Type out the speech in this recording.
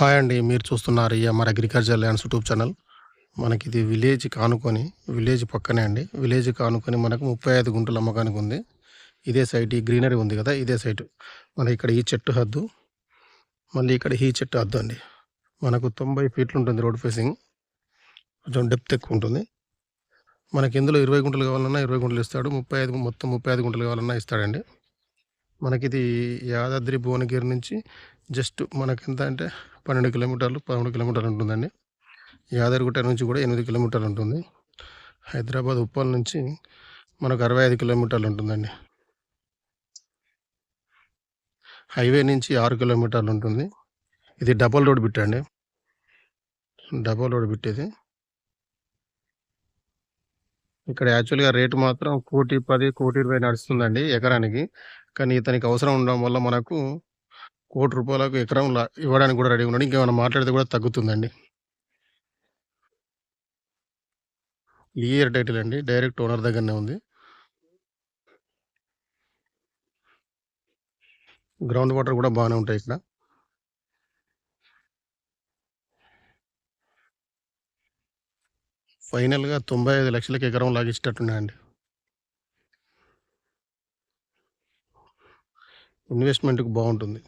Hi అండి మీరు చూస్తున్నారు MR agriculture lands YouTube channel. మనకి ఇది విలేజ్ కానుకొని విలేజ్ పక్కనే అండి. విలేజ్ కానుకొని మనకు ముప్పై ఐదు గుంటల అమ్మకానికి ఉంది. ఇదే సైట్ ఈ గ్రీనరీ ఉంది కదా ఇదే సైట్. మన ఇక్కడ ఈ చెట్టు హద్దు మళ్ళీ ఇక్కడ ఈ చెట్టు హద్దు అండి. మనకు తొంభై ఫీట్లు ఉంటుంది రోడ్ ఫేసింగ్. కొంచెం డెప్త్ ఎక్కువ ఉంటుంది. మనకి ఇందులో ఇరవై గుంటలు కావాలన్నా ఇరవై గుంటలు ఇస్తాడు. ముప్పై ఐదు మొత్తం ముప్పై ఐదు గుంటలు కావాలన్నా ఇస్తాడండి. మనకిది యాదాద్రి భువనగిరి నుంచి జస్ట్ మనకి ఎంత అంటే పన్నెండు కిలోమీటర్లు పదమూడు కిలోమీటర్లు ఉంటుందండి. యాదగిరిగుట్ట నుంచి కూడా ఎనిమిది కిలోమీటర్లు ఉంటుంది. హైదరాబాద్ ఉప్పల్ నుంచి మనకు అరవై ఐదు కిలోమీటర్లు ఉంటుందండి. హైవే నుంచి ఆరు కిలోమీటర్లు ఉంటుంది. ఇది డబల్ రోడ్ బిట్ అండి. డబల్ రోడ్ బిట్ ఇది. ఇక్కడ యాక్చువల్గా రేటు మాత్రం కోటి పది కోటి ఇరవై నడుస్తుందండి ఎకరానికి. కానీ ఇతనికి అవసరం ఉండడం వల్ల మనకు కోటి రూపాయలకు ఎకరం ఇవ్వడానికి కూడా రెడీ ఉన్నాడు. ఇంకేమైనా మాట్లాడితే కూడా తగ్గుతుందండి. ఇయర్ టైటిల్ అండి డైరెక్ట్ ఓనర్ దగ్గరనే ఉంది. గ్రౌండ్ వాటర్ కూడా బాగానే ఉంటాయి ఇక్కడ. ఫైనల్గా తొంభై ఐదు లక్షలకి ఎకరం లాగిచ్చేటట్టున్నాయండి ఇన్వెస్ట్మెంట్కి బాగుంటుంది.